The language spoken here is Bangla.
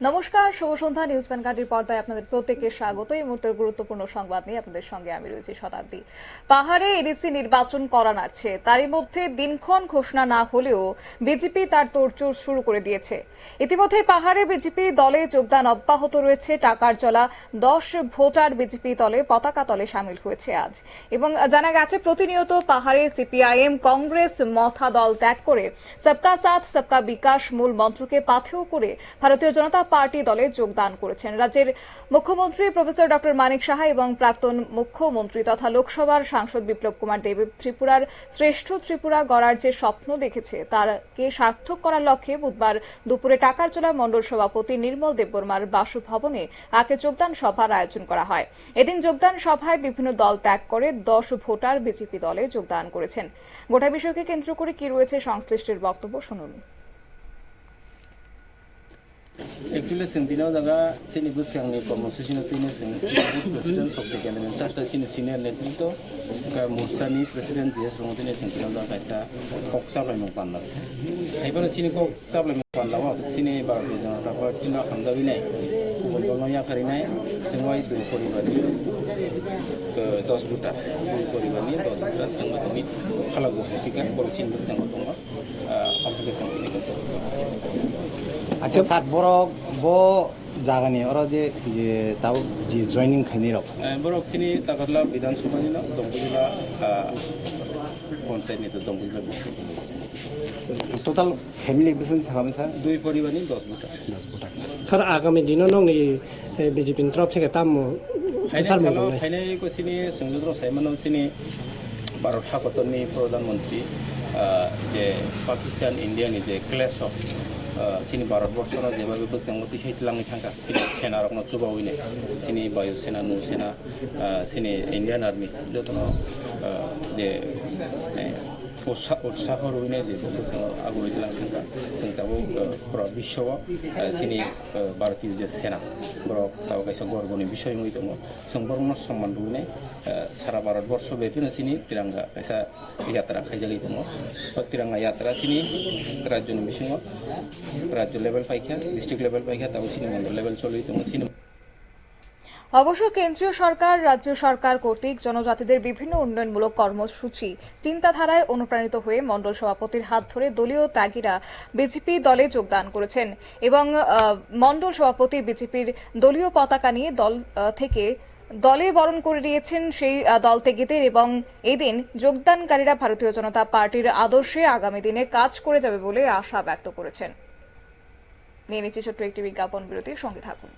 নমস্কার, শুভ সন্ধ্যা, নিউজ ভ্যানগার্ডের পর্দায় আপনাদের প্রত্যেককে স্বাগত। এই মুহূর্তের গুরুত্বপূর্ণ সংবাদ নিয়ে আপনাদের সঙ্গে আমি রয়েছি শতাব্দী। পাহাড়ে এডিসি নির্বাচন করা নাড়ছে তারই মধ্যে দিনক্ষণ ঘোষণা না হলেও বিজেপি তার তোড়জোড় শুরু করে দিয়েছে। ইতিমধ্যে পাহাড়ে বিজেপি দলে যোগদান অব্যাহত রয়েছে। টাকার চলা দশ ভোটার বিজেপি দলে, পতাকা তলে সামিল হয়েছে আজ। এবং জানা গেছে, প্রতিনিয়ত পাহাড়ে সিপিআইএম, কংগ্রেস, মথা দল ত্যাগ করে, সবকা সাথ, সবকা বিকাশ মূল মন্ত্রকে পাথেয় করে ভারতীয় জনতা পার্টি দলে যোগদান করেছেন। রাজ্যের মুখ্যমন্ত্রী প্রফেসর ডক্টর মানিক সাহা এবং প্রাক্তন মুখ্যমন্ত্রী তথা লোকসভার সাংসদ বিপ্লব কুমার দেব ত্রিপুরার শ্রেষ্ঠ ত্রিপুরা গড়ার যে স্বপ্ন দেখেছে, তারকে সার্থক করার লক্ষ্যে বুধবার দুপুরে টাকারচোলা মণ্ডল সভাপতি নির্মল দেববর্মার বাসভবনে একে যোগদান সভার আয়োজন করা হয়। এদিন যোগদান সভায় বিভিন্ন দল ত্যাগ করে দশ ভোটার বিজেপি দলে যোগদান করেছেন। গোটা বিষয়কে কেন্দ্র করে কি রয়েছে সংশ্লিষ্টের বক্তব্য শুনুন। Actually, Sentinels are syllabus hanging from Sushin Opinions and Presidents of the Cabinet. Such as in senior Netrito, ka musa ni President Yes Romotin, sentinelsaga Kaisa, Cox Supplement Pandas. Ever seen Cox Supplement Pandawas, Sine Barbies, and Rapatina Hamzavine, Golgonia Karinae, Senwai to Koribadi. ak dos bu taf bu ko ni ni dos bu taf sama ni xala go fi kan bo ci জাগানি আর যে যে তাও যে জয়নিং খাইনি রক বরক সিনি তাকাতলা বিধানসভা নিলা জম্পুজিলা পঞ্চায়েত নিতে জম্পুজিলা টোটাল ফ্যামিলি বিজন সাহাবে স্যার দুই পরিবার নি 10 মিটার 10 মিটার স্যার আগামী দিন নং এই বিজেপি তরফ থেকে তাম খাইনে প্রচার সালো মন্ডল খাইনে ko sini সংযুক্ত সাইমান sini ভারত হাকতনি প্রধানমন্ত্রী আহ, যে পাকিস্তান ইন্ডিয়ানি যে ক্লেশ অফ sini ভারতবর্ষর যেভাবে বসে সেইতলাঙি থাকা sini সেনা রকম চুবা হইনে sini বায়ুসেনা নৌসেনা उत्साह रोहिने जेखौसँग आगोहरू लाग्दा जों दाबो विश्वआव जोंनि भारतीय जे सेना गाइसा गर्वनि विषय मै दङ जों बरनो सम्मान रोहिने सारा भारतबर्ष बेपिनो जोंनि तिरंगा गाइसा यात्रा खाइजालि दङ तिरंगा यात्रा जोंनि राज्यनि बिथिङाव राज्य लेभेल पाइखा डिस्ट्रिक्ट लेभेल पाइखा दाबो जोंनि मन्डल लेभेल सोलिदों जोंनि অবশ্য কেন্দ্রীয় সরকার রাজ্য সরকার কর্তৃক জনজাতিদের বিভিন্ন উন্নয়নমূলক কর্মসূচি চিন্তাধারায় অনুপ্রাণিত হয়ে মন্ডল সভাপতির হাত ধরে দলীয় ত্যাগীরা বিজেপি দলে যোগদান করেছেন এবং আহ, মণ্ডল সভাপতি বিজেপির দলীয় পতাকা নিয়ে দল থেকে দলে বরণ করে নিয়েছেন সেই দল ত্যাগীদের এবং এদিন যোগদানকারীরা ভারতীয় জনতা পার্টির আদর্শে আগামী দিনে কাজ করে যাবে বলে আশা ব্যক্ত করেছেন। নিয়ে নিচ্ছি ছোট্ট একটি বিজ্ঞাপন বিরতির সঙ্গে থাকুন।